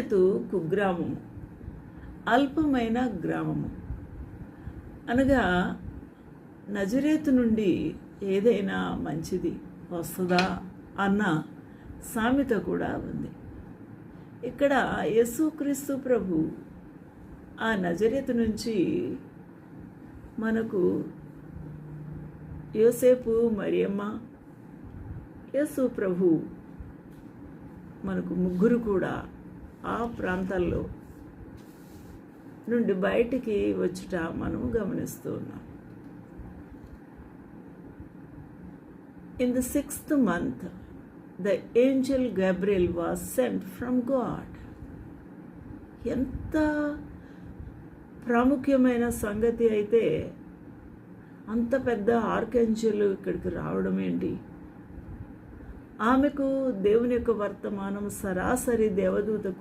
భవిష్యత్తు కుగ్రామము అల్పమైన గ్రామము. అనగా నజరేతు నుండి ఏదైనా మంచిది వస్తుందా అన్న సామెత కూడా ఉంది. ఇక్కడ యేసుక్రీస్తు ప్రభు ఆ నజరేతు నుంచి మనకు యోసేపు మరియమ్మ యేసు ప్రభు మనకు ముగ్గురు కూడా ఆ ప్రాంతాల్లో నుండి బయటికి వచ్చుట మనం గమనిస్తూ ఉన్నాం. In the sixth month the angel Gabriel was sent from God ఎంత ప్రాముఖ్యమైన సంగతి అయితే అంత పెద్ద ఆర్కెంజల్ ఇక్కడికి రావడం ఏంటి? ఆమెకు దేవుని యొక్క వర్తమానం సరాసరి దేవదూతకు